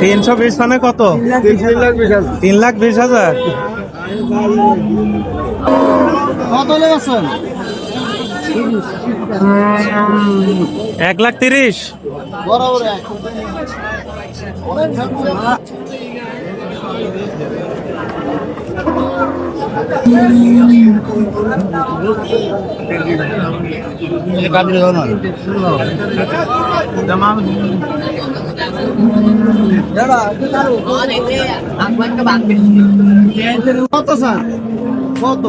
তিনশো বিশ মানে কত? তিন লাখ বিশ হাজার। এক লাখ তিরিশ। বরাবর এক কত স্যার কত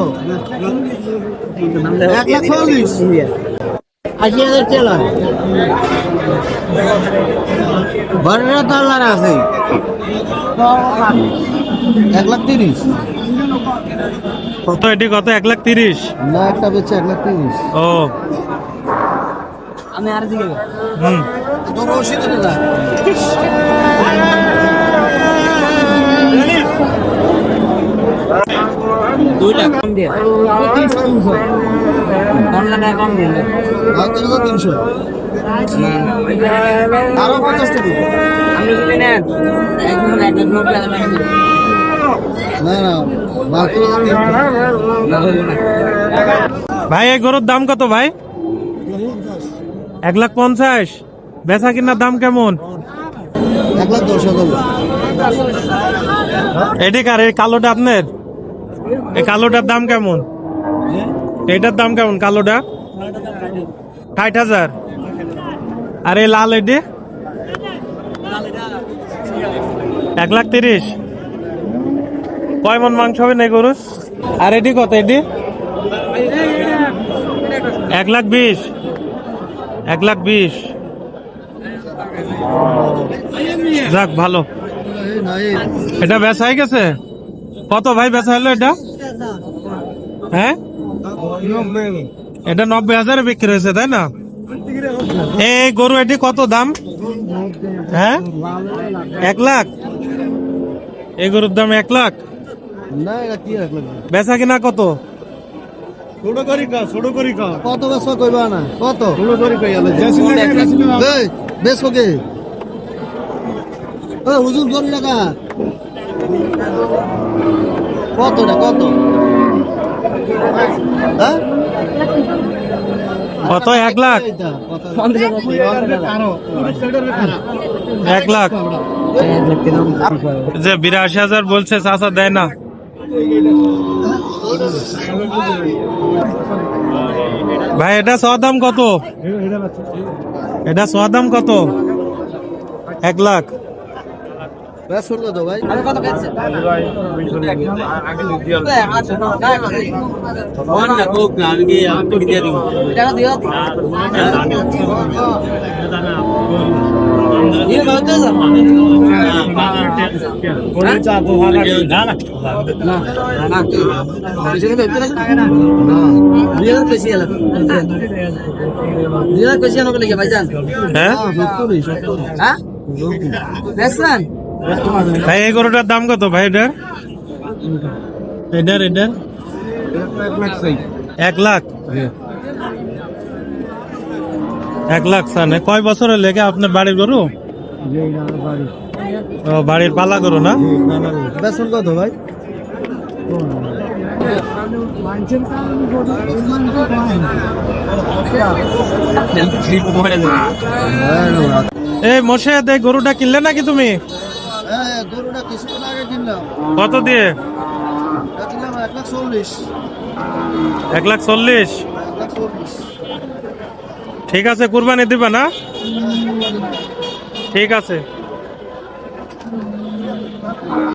এক লাখ চল্লিশ আশি হাজার টেলার বারোটা টলার আছে। এক লাখ তিরিশ। কত এটি? কত? এক লাখ তিরিশ? না একটা বেচছে এক লাখ তিরিশ। ও। আমি আর দিকে হুম। তোর রসিদ না? দুই লাখ। কম দিয়ে। দিলে তিনশো। আরও পঞ্চাশ টাকা। আপনি যদি নেন একজন এক দিবেন। না না বাকি না না ভাই এই গরুর দাম কত ভাই? এক লাখ পঞ্চাশ। বেচা কিনার দাম কেমন? এক লাখ দশ হাজার। এটি কার এই কালোটা আপনার? এই কালোটার দাম কেমন? এটার দাম কেমন? কালোটা? ষাট হাজার। আর এই লাল এটি? এক লাখ তিরিশ। কয় মন মাংস হবে না গরু আর এটি কত এটি? এক লাখ বিশ। এক লাখ বিশ। যাক, ভালো। এটা বেচা হয়ে গেছে? কত ভাই বেচা হলো এটা? হ্যাঁ? এটা নব্বই হাজারে বিক্রি হয়েছে তাই না? এই গরু এটি কত দাম? হ্যাঁ? এক লাখ? এই গরুর দাম এক লাখ? না এটা কি এক লাখ? বেচা কিনা কত? কত বেশ কইবা না? কত? এই, বেশ ওকে ও হুজুর কোন টাকা কতটা কত? হ্যাঁ? কত? এক লাখ? এক লাখ। যে বিরাশি হাজার বলছে, চাচা দেয় না। ভাই, এটা সোয়ার দাম কত? এটা সোয়ার দাম কত? এক লাখ। শুরু কত ভাই আমি কত পেয়েছি টাকা দিও দিয়ে বলতে না না না বেশি কিন্তু হইতে না দুই হাজার বেশি এলাম দুই হাজার বেশি আমাকে লিখে ভাইজান হ্যাঁ সত্তরই সত্তর হ্যাঁ? বেসলেন ভাই এই গরুটার দাম কত ভাই এটার? এটার এটার? এক লাখ? এক লাখ সানে কয় বছরের লেগে আপনার বাড়ির গরু? ও বাড়ির পালা গরু না? বেসন কত ভাই? এই মশে এই গরুটা কিনলে নাকি তুমি? হ্যাঁ গরুটা কিছুক্ষণ আগে কিনলাম। কত দিয়ে? কিনলাম এক লাখ চল্লিশ। এক লাখ চল্লিশ? ঠিক আছে কুরবানি দিবা না? ঠিক আছে।